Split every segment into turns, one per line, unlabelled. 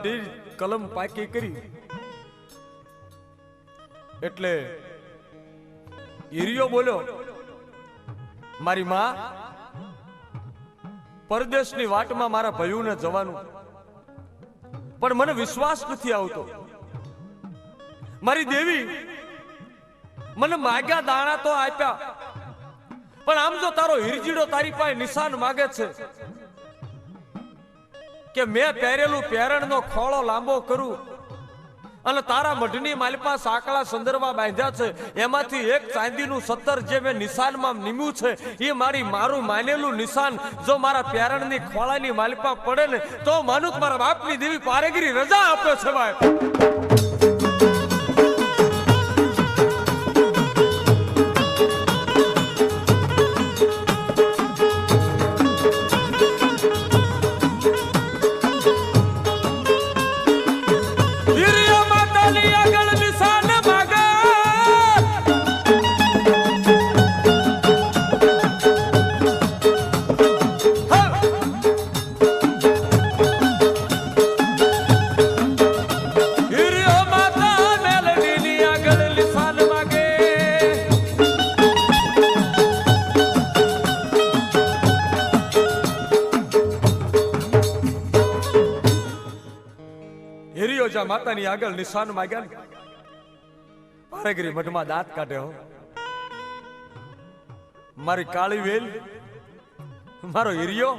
અઢી કલમ પાકી કરી. એટલે હિરિયો બોલ્યો, મારી માં, પરદેશની વાટમાં મારા ભયુને જવાનું. પણ મને વિશ્વાસ નથી આવતો. મારી દેવી મને માગ્યા દાણા તો આપ્યા. પણ આમ જો તારો હિરજીડો તારી પાસે નિશાન માગે છે કે મેં પહેરેલું પહેરણનો ખોળો લાંબો કરું. અને તારા મઢની માલપા સાંકળા સંદર્ભા બાંધ્યા છે. એમાંથી એક ચાંદીનું સત્તર જે મેં નિશાનમાં નીમ્યું છે, એ મારી મારું માનેલું નિશાન. જો મારા પ્યારણની ખોળાની માલપા પડે ને, તો માનું મારા બાપની દેવી પારેગીરી રજા આપે છે, ભાઈ. હિરિયો માતાની આગળ નિશાન માગ્યા પારેગરી મઠમાં દાંત કાઢે હો. મારી કાળી વેલ, મારો હિરિયો,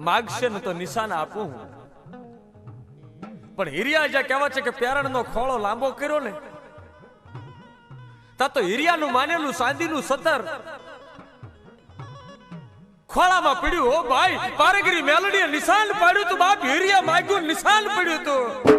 માગશે ને તો નિશાન આપું પણ હિરિયા જ્યાં કહેવા છે કે પ્યારણનો ખોળો લાંબો કર્યો ને તા તો હિરિયાનું માનેલું સાંદીનું સતર ખોળામાં પડ્યું. હો ભાઈ પારેગીરી મેલડીએ નિશાન પાડ્યું તું, બાપ હિરિયા માગ્યું, નિશાન પડ્યું તું.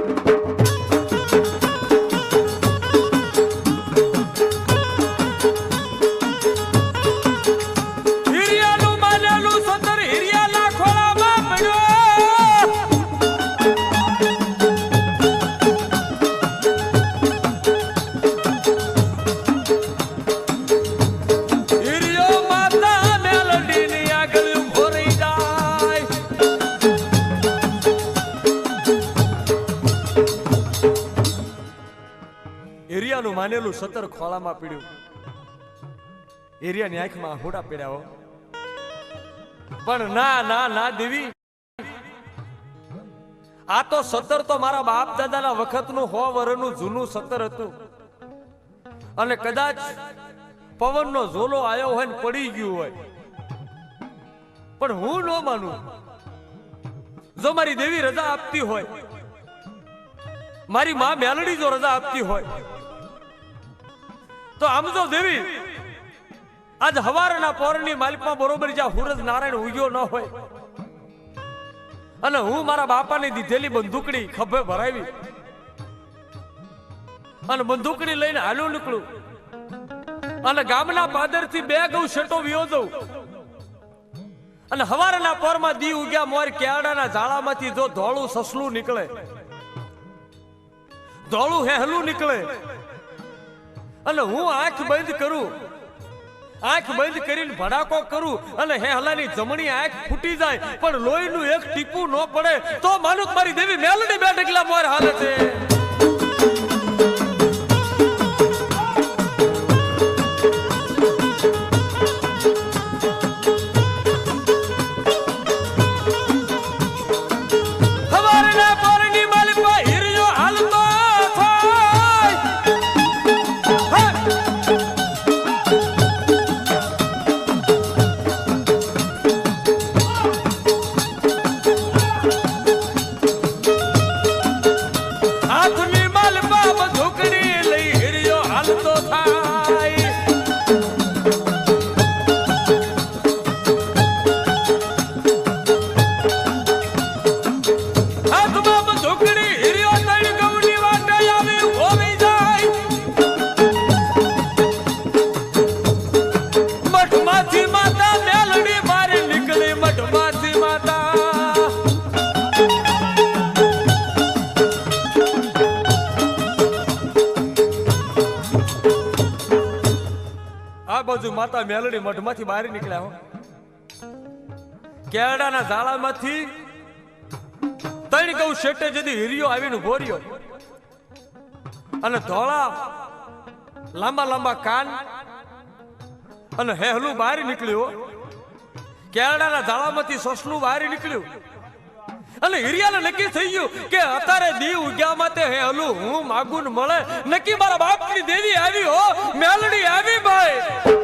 માનેલું સતર ખોળામાં પીડ્યું. એરિયાની આંખમાં હોડા પીડ્યા પણ ના ના ના, દેવી. આ તો સતર તો મારા બાપ દાદાના વખતનું હો વરનું જૂનું સતર હતું. અને કદાચ પવનનો ઝોલો આવ્યો હોય ને પડી ગયું હોય. પણ હું ન માનું. જો મારી દેવી રજા આપતી હોય, મારી મા મેલડી જો રજા આપતી હોય તો આમ જો દેવી, આજ હવારના પોરની માલિકમાં બરોબર જ્યાં હુરજ નારાયણ ઉગ્યો ન હોય, અને હું મારા બાપાની દીધેલી બંદૂકડી ખભે ભરાવી અને બંદૂકડી લઈને હાલું નીકળું અને ગામના પાદરથી બે ગૌ શેટો વિયો દઉં. અને હવારના પોરમાં દી ઉગ્યા મોર કેળાના ઝાડામાંથી જો ધોળું સસલું નીકળે, ધોળું હેહલું નીકળે અને હું આંખ બંધ કરું. આંખ બંધ કરીને ભડાકો કરું અને હે હલાની જમણી આંખ ફૂટી જાય, પણ લોહીનું એક ટીપું ન પડે, તો માનુક મારી દેવી મેલડી બેઠકલા મોર હાલે છે. માતા મેલડી મઠમાંથી બહાર નીકળ્યા હો. કેળાના ઝાડામાંથી તણ કહું શેઠે જદી હિરિયો આવીને ગોર્યો અને ધોળા, લાંબા લાંબા કાન અને હેહલું બહાર નીકળ્યું કેળાના ધાળામાંથી સસલું બહાર નીકળ્યું. અને હિરિયાને નક્કી થઈ ગયું કે અત્યારે દી ઉગ્યા માટે હે હલું હું માગું મળે. નક્કી મારા બાપની દેવી આવી હો. મેલડી આવી ભાઈ.